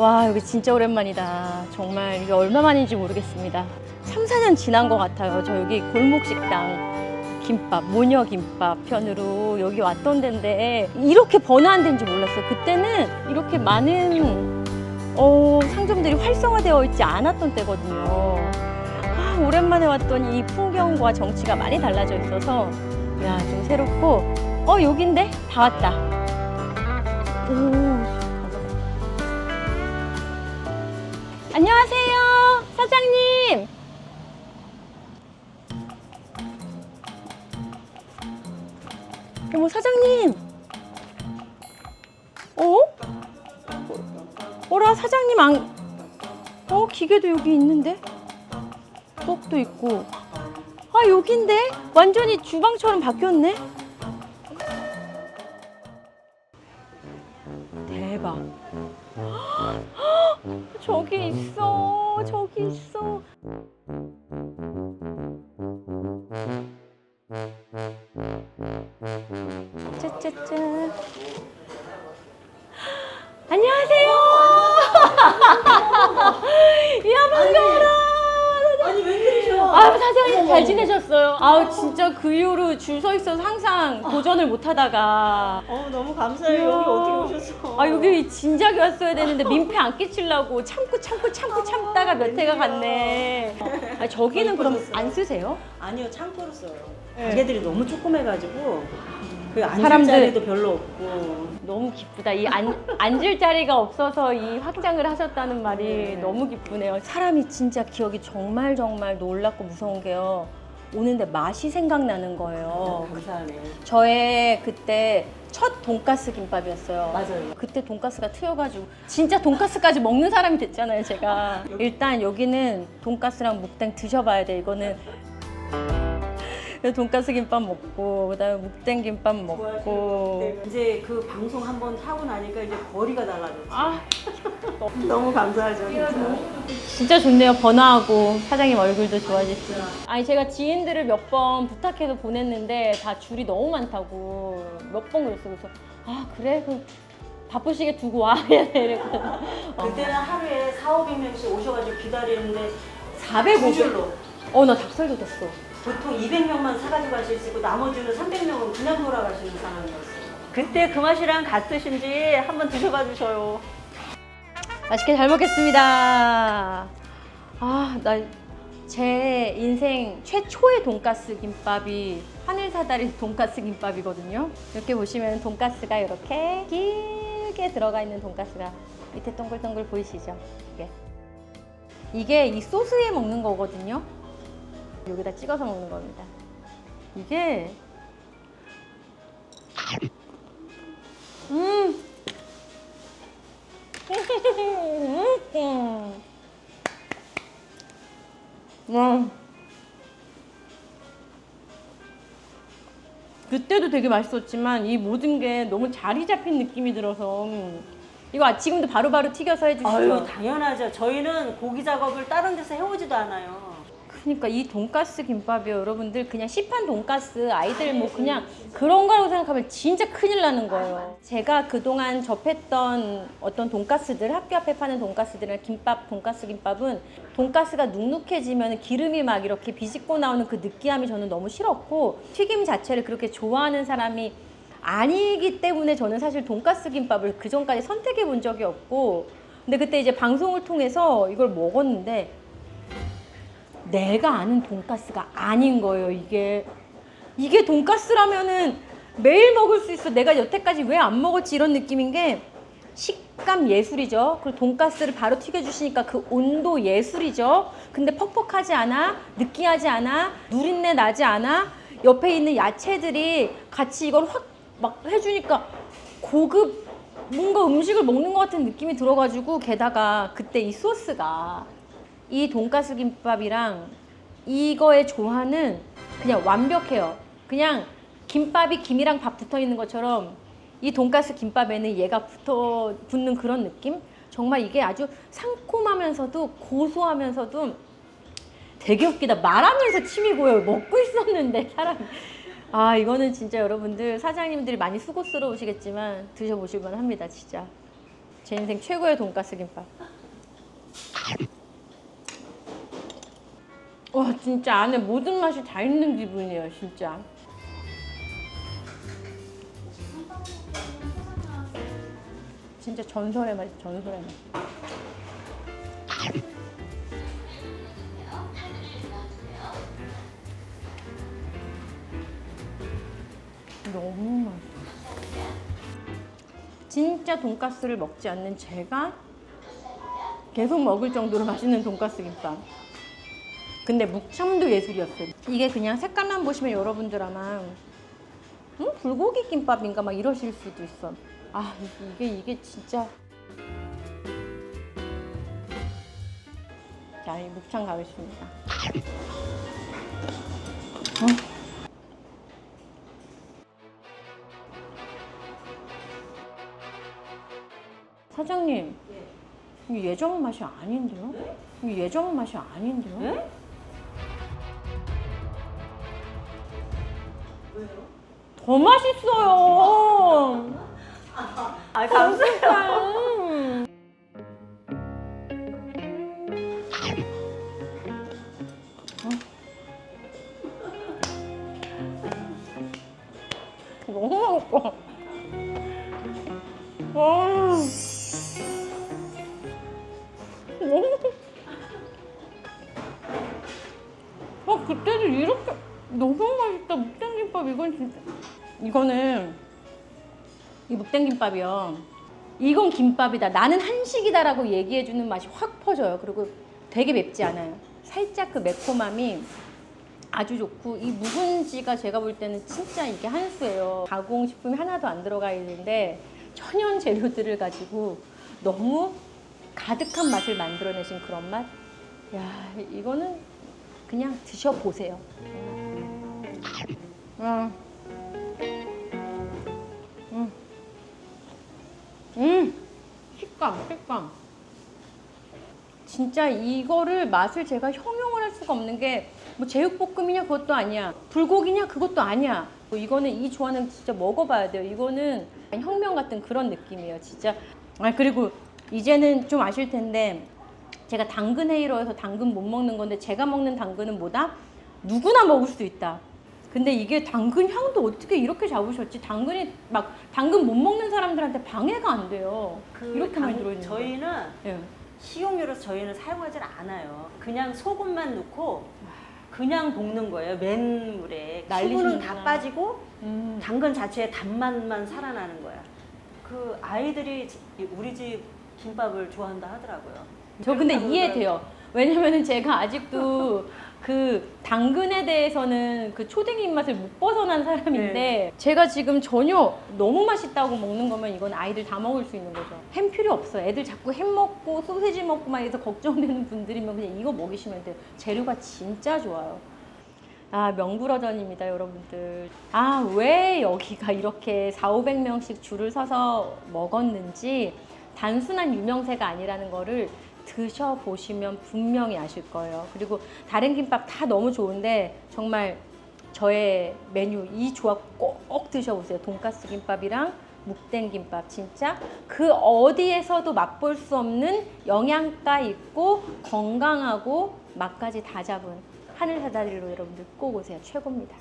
와 여기 진짜 오랜만이다. 정말 이게 얼마만인지 모르겠습니다. 3, 4년 지난 것 같아요. 저 여기 골목식당 김밥, 모녀 김밥 편으로 여기 왔던 데인데 이렇게 번화한 데인지 몰랐어요. 그때는 이렇게 많은 어, 상점들이 활성화되어 있지 않았던 때거든요. 아, 오랜만에 왔더니 이 풍경과 정치가 많이 달라져 있어서 야, 좀 새롭고 어, 여긴데? 다 왔다. 오, 안녕하세요, 사장님. 어머, 사장님. 어? 어라, 사장님 안. 어, 기계도 여기 있는데? 떡도 있고. 아, 여긴데? 완전히 주방처럼 바뀌었네? 저 그 이후로 줄 서 있어서 항상 도전을 못 하다가 어 너무 감사해요. 이야. 여기 어떻게 오셨어? 아 여기 진작에 왔어야 되는데 민폐 안 끼치려고 참고 참고 참고 참다가 몇 해가 갔네. 아 저기는 그럼 안 쓰세요? 아니요 창고로 써요. 네. 가게들이 너무 조그매가지고 그 앉을 사람들- 자리도 별로 없고. 너무 기쁘다. 이 안, 앉을 자리가 없어서 이 확장을 하셨다는 말이 네. 너무 기쁘네요. 사람이 진짜 기억이 정말 정말 놀랍고 무서운 게요. 오는데 맛이 생각나는 거예요. 감사하네. 저의 그때 첫 돈가스 김밥이었어요. 맞아요. 그때 돈가스가 트여가지고 진짜 돈가스까지 먹는 사람이 됐잖아요, 제가. 일단 여기는 돈가스랑 묵땡 드셔봐야 돼. 이거는 돈가스 김밥 먹고 그다음에 묵땡 김밥 먹고. 네, 이제 그 방송 한번 하고 나니까 이제 거리가 달라졌어. 아 너무 감사하죠. 진짜. 진짜 좋네요. 번화하고 사장님 얼굴도 좋아지시고. 아니 제가 지인들을 몇 번 부탁해서 보냈는데 다 줄이 너무 많다고 몇 번 그랬어요. 그래서 아 그래 그럼 바쁘시게 두고 와 이랬거든. 어. 그때는 하루에 4, 500명씩 오셔가지고 기다리는데 450. 줄로 어나 닭살도 됐어. 보통 200명만 사가지고 가실 수 있고 나머지는 300명은 그냥 돌아가시는 상황이었어요. 그때 그 맛이랑 같으신지 한번 드셔봐 주셔요. 맛있게 잘 먹겠습니다. 아, 나 제 인생 최초의 돈가스 김밥이 하늘 사다리 돈가스 김밥이거든요. 이렇게 보시면 돈가스가 이렇게 길게 들어가 있는 돈가스가 밑에 동글동글 보이시죠? 이게 이게 이 소스에 먹는 거거든요. 여기다 찍어서 먹는 겁니다. 이게 음. 음. 와. 그때도 되게 맛있었지만 이 모든 게 너무 자리 잡힌 느낌이 들어서 음. 이거 아- 지금도 바로바로 튀겨서 해주시죠. 아유 당연하죠. 저희는 고기 작업을 다른 데서 해오지도 않아요. 그러니까 이 돈가스 김밥이요. 여러분들 그냥 시판 돈가스 아이들 뭐 그냥 그런 거라고 생각하면 진짜 큰일 나는 거예요. 제가 그동안 접했던 어떤 돈가스들 학교 앞에 파는 돈가스들이나 김밥 돈가스 김밥은 돈가스가 눅눅해지면 기름이 막 이렇게 비집고 나오는 그 느끼함이 저는 너무 싫었고 튀김 자체를 그렇게 좋아하는 사람이 아니기 때문에 저는 사실 돈가스 김밥을 그 전까지 선택해 본 적이 없고 근데 그때 이제 방송을 통해서 이걸 먹었는데 내가 아는 돈가스가 아닌 거예요, 이게. 이게 돈가스라면은 매일 먹을 수 있어. 내가 여태까지 왜 안 먹었지? 이런 느낌인 게 식감 예술이죠. 그리고 돈가스를 바로 튀겨주시니까 그 온도 예술이죠. 근데 퍽퍽하지 않아, 느끼하지 않아, 누린내 나지 않아. 옆에 있는 야채들이 같이 이걸 확 막 해주니까 고급 뭔가 음식을 먹는 것 같은 느낌이 들어가지고 게다가 그때 이 소스가 이 돈가스 김밥이랑 이거의 조화는 그냥 완벽해요. 그냥 김밥이 김이랑 밥 붙어 있는 것처럼 이 돈가스 김밥에는 얘가 붙어 붙는 그런 느낌? 정말 이게 아주 상콤하면서도 고소하면서도 되게 웃기다. 말하면서 침이 고요. 먹고 있었는데 사람이. 아 이거는 진짜 여러분들 사장님들이 많이 수고스러우시겠지만 드셔보실 만 합니다 진짜. 제 인생 최고의 돈가스 김밥. 와 진짜 안에 모든 맛이 다 있는 기분이에요 진짜. 진짜 전설의 맛이 전설의 맛. 너무 맛있어. 진짜 돈가스를 먹지 않는 제가 계속 먹을 정도로 맛있는 돈가스 김밥. 근데 묵참도 예술이었어요. 이게 그냥 색깔만 보시면 여러분들 아마 음? 불고기 김밥인가 막 이러실 수도 있어. 아 이게 이게 진짜. 자, 이 묵참 가겠습니다. 어? 사장님, 이 예전 맛이 아닌데요? 이 예전 맛이 아닌데요? 네? 더 맛있어요. 아 감사해요. 음. 너무 맛있어. 와. 너무. 아 그때도 이렇게 너무 맛있다 묵땡김밥 이건 진짜 이거는 이 묵땡김밥이요. 이건 김밥이다. 나는 한식이다라고 얘기해주는 맛이 확 퍼져요. 그리고 되게 맵지 않아요. 살짝 그 매콤함이 아주 좋고 이 묵은지가 제가 볼 때는 진짜 이게 한 수예요. 가공식품이 하나도 안 들어가 있는데 천연 재료들을 가지고 너무 가득한 맛을 만들어내신 그런 맛. 야 이거는 그냥 드셔보세요. 음. 음. 음. 식감, 식감. 진짜 이거를 맛을 제가 형용을 할 수가 없는 게 뭐 제육볶음이냐 그것도 아니야. 불고기냐 그것도 아니야. 뭐 이거는 이 조화는 진짜 먹어봐야 돼요. 이거는 혁명 같은 그런 느낌이에요 진짜. 아 그리고 이제는 좀 아실 텐데 제가 당근 헤이로 해서 당근 못 먹는 건데 제가 먹는 당근은 뭐다? 누구나 먹을 수 있다 근데 이게 당근 향도 어떻게 이렇게 잡으셨지 당근이 막 당근 못 먹는 사람들한테 방해가 안 돼요 그 이렇게 당- 많이 들어있는 저희는 예. 식용유로서 저희는 사용하지 않아요. 그냥 소금만 넣고 그냥 볶는 거예요. 맨 물에 수분은 다 날리시는구나. 빠지고 음. 당근 자체의 단맛만 살아나는 거야. 그 아이들이 우리 집 김밥을 좋아한다 하더라고요. 저 근데 이해돼요. 왜냐면은 제가 아직도 그 당근에 대해서는 그 초딩 입맛을 못 벗어난 사람인데 네. 제가 지금 전혀 너무 맛있다고 먹는 거면 이건 아이들 다 먹을 수 있는 거죠. 햄 필요 없어요. 애들 자꾸 햄 먹고 소세지 먹고 막 해서 걱정되는 분들이면 그냥 이거 먹이시면 돼요. 재료가 진짜 좋아요. 아, 명불허전입니다, 여러분들. 아, 왜 여기가 이렇게 4, 500명씩 줄을 서서 먹었는지 단순한 유명세가 아니라는 거를 드셔보시면 분명히 아실 거예요. 그리고 다른 김밥 다 너무 좋은데 정말 저의 메뉴 이 조합 꼭 드셔보세요. 돈가스 김밥이랑 묵된 김밥 진짜 그 어디에서도 맛볼 수 없는 영양가 있고 건강하고 맛까지 다 잡은 하늘 사다리로 여러분들 꼭 오세요. 최고입니다.